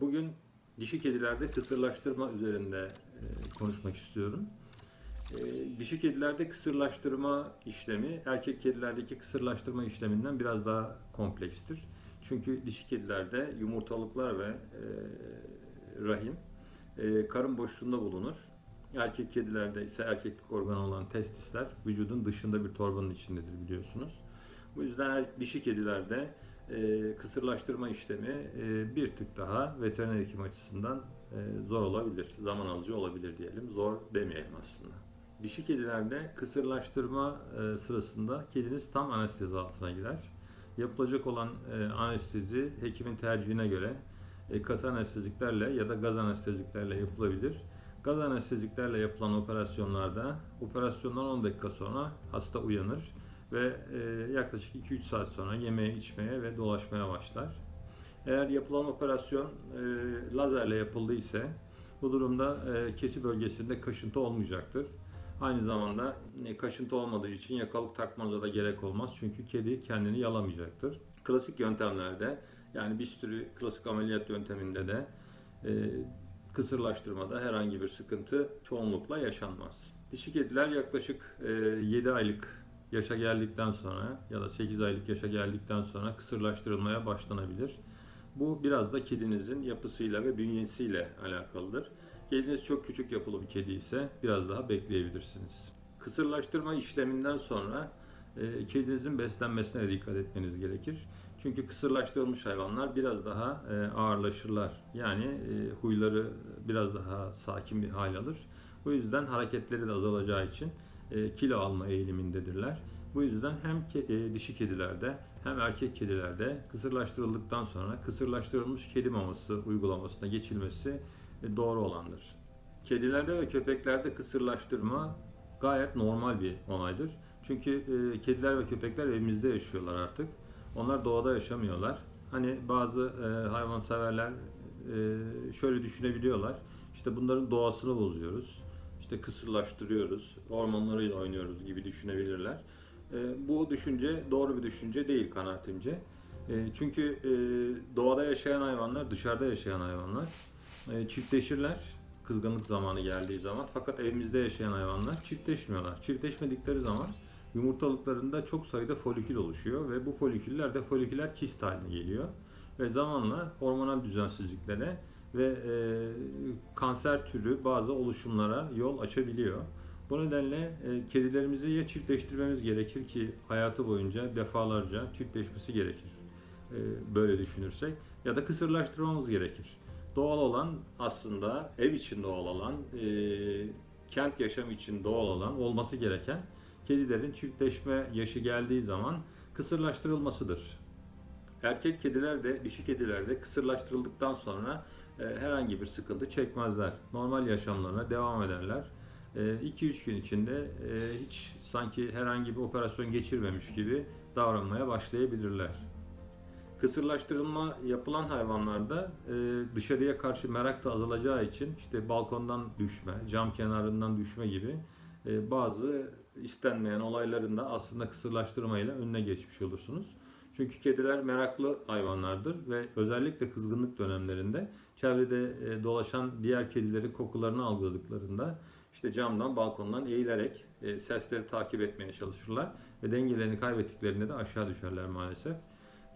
Bugün dişi kedilerde kısırlaştırma üzerinde e, konuşmak istiyorum. Ee, Dişi kedilerde kısırlaştırma işlemi erkek kedilerdeki kısırlaştırma işleminden biraz daha komplekstir. Çünkü dişi kedilerde yumurtalıklar ve e, rahim e, karın boşluğunda bulunur. Erkek kedilerde ise erkeklik organı olan testisler vücudun dışında bir torbanın içindedir biliyorsunuz. Bu yüzden er- dişi kedilerde e, kısırlaştırma işlemi e, bir tık daha veteriner hekim açısından e, zor olabilir, zaman alıcı olabilir diyelim. Zor demeyelim aslında. Dişi kedilerde kısırlaştırma e, sırasında kediniz tam anestezi altına girer. Yapılacak olan e, anestezi hekimin tercihine göre e, katı anesteziklerle ya da gaz anesteziklerle yapılabilir. Gaz anesteziklerle yapılan operasyonlarda operasyondan 10 dakika sonra hasta uyanır ve e, yaklaşık 2-3 saat sonra yemeye, içmeye ve dolaşmaya başlar. Eğer yapılan operasyon e, lazerle yapıldı ise bu durumda e, kesi bölgesinde kaşıntı olmayacaktır. Aynı zamanda e, kaşıntı olmadığı için yakalık takmanıza da gerek olmaz çünkü kedi kendini yalamayacaktır. Klasik yöntemlerde yani bir sürü klasik ameliyat yönteminde de e, kısırlaştırmada herhangi bir sıkıntı çoğunlukla yaşanmaz. Dişi kediler yaklaşık e, 7 aylık yaşa geldikten sonra ya da 8 aylık yaşa geldikten sonra kısırlaştırılmaya başlanabilir. Bu biraz da kedinizin yapısıyla ve bünyesiyle alakalıdır. Kediniz çok küçük yapılı bir kedi ise biraz daha bekleyebilirsiniz. Kısırlaştırma işleminden sonra e, kedinizin beslenmesine dikkat etmeniz gerekir. Çünkü kısırlaştırılmış hayvanlar biraz daha e, ağırlaşırlar. Yani e, huyları biraz daha sakin bir hal alır. Bu yüzden hareketleri de azalacağı için kilo alma eğilimindedirler. Bu yüzden hem e, dişi kedilerde hem erkek kedilerde kısırlaştırıldıktan sonra kısırlaştırılmış kedi maması uygulamasına geçilmesi e, doğru olandır. Kedilerde ve köpeklerde kısırlaştırma gayet normal bir olaydır. Çünkü e, kediler ve köpekler evimizde yaşıyorlar artık. Onlar doğada yaşamıyorlar. Hani bazı e, hayvanseverler e, şöyle düşünebiliyorlar. İşte bunların doğasını bozuyoruz. İşte kısırlaştırıyoruz, hormonlarıyla oynuyoruz gibi düşünebilirler. E, bu düşünce doğru bir düşünce değil kanaatimce. E, çünkü e, doğada yaşayan hayvanlar, dışarıda yaşayan hayvanlar e, çiftleşirler kızgınlık zamanı geldiği zaman. Fakat evimizde yaşayan hayvanlar çiftleşmiyorlar. Çiftleşmedikleri zaman yumurtalıklarında çok sayıda folikül oluşuyor ve bu foliküller de foliküler kist haline geliyor. Ve zamanla hormonal düzensizliklere ve e, kanser türü bazı oluşumlara yol açabiliyor. Bu nedenle e, kedilerimizi ya çiftleştirmemiz gerekir ki hayatı boyunca defalarca çiftleşmesi gerekir. E, böyle düşünürsek ya da kısırlaştırmamız gerekir. Doğal olan aslında ev için doğal olan, e, kent yaşam için doğal olan olması gereken kedilerin çiftleşme yaşı geldiği zaman kısırlaştırılmasıdır. Erkek kediler de dişi kediler de kısırlaştırıldıktan sonra herhangi bir sıkıntı çekmezler. Normal yaşamlarına devam ederler. 2-3 gün içinde e, hiç sanki herhangi bir operasyon geçirmemiş gibi davranmaya başlayabilirler. Kısırlaştırılma yapılan hayvanlarda e, dışarıya karşı merak da azalacağı için işte balkondan düşme, cam kenarından düşme gibi e, bazı istenmeyen olayların da aslında kısırlaştırmayla önüne geçmiş olursunuz. Çünkü kediler meraklı hayvanlardır ve özellikle kızgınlık dönemlerinde çevrede e, dolaşan diğer kedilerin kokularını algıladıklarında işte camdan, balkondan eğilerek e, sesleri takip etmeye çalışırlar ve dengelerini kaybettiklerinde de aşağı düşerler maalesef.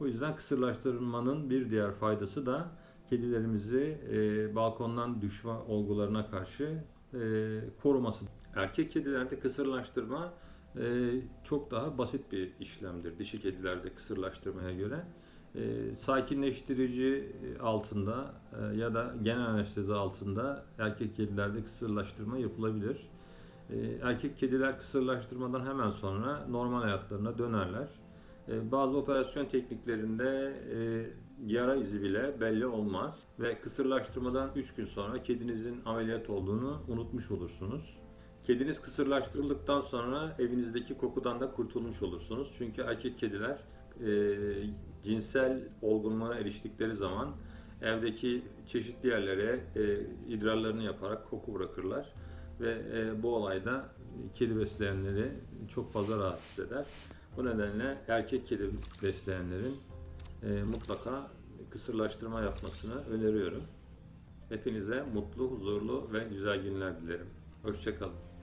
Bu yüzden kısırlaştırmanın bir diğer faydası da kedilerimizi e, balkondan düşme olgularına karşı koruması. Erkek kedilerde kısırlaştırma e, çok daha basit bir işlemdir dişi kedilerde kısırlaştırmaya göre. E, sakinleştirici altında e, ya da genel anestezi altında erkek kedilerde kısırlaştırma yapılabilir. E, erkek kediler kısırlaştırmadan hemen sonra normal hayatlarına dönerler. E, Bazı operasyon tekniklerinde e, yara izi bile belli olmaz ve kısırlaştırmadan 3 gün sonra kedinizin ameliyat olduğunu unutmuş olursunuz. Kediniz kısırlaştırıldıktan sonra evinizdeki kokudan da kurtulmuş olursunuz. Çünkü erkek kediler e, cinsel olgunluğa eriştikleri zaman evdeki çeşitli yerlere e, idrarlarını yaparak koku bırakırlar ve e, bu olayda kedi besleyenleri çok fazla rahatsız eder. Bu nedenle erkek kedi besleyenlerin e, mutlaka kısırlaştırma yapmasını öneriyorum. Hepinize mutlu, huzurlu ve güzel günler dilerim. Hoşçakalın.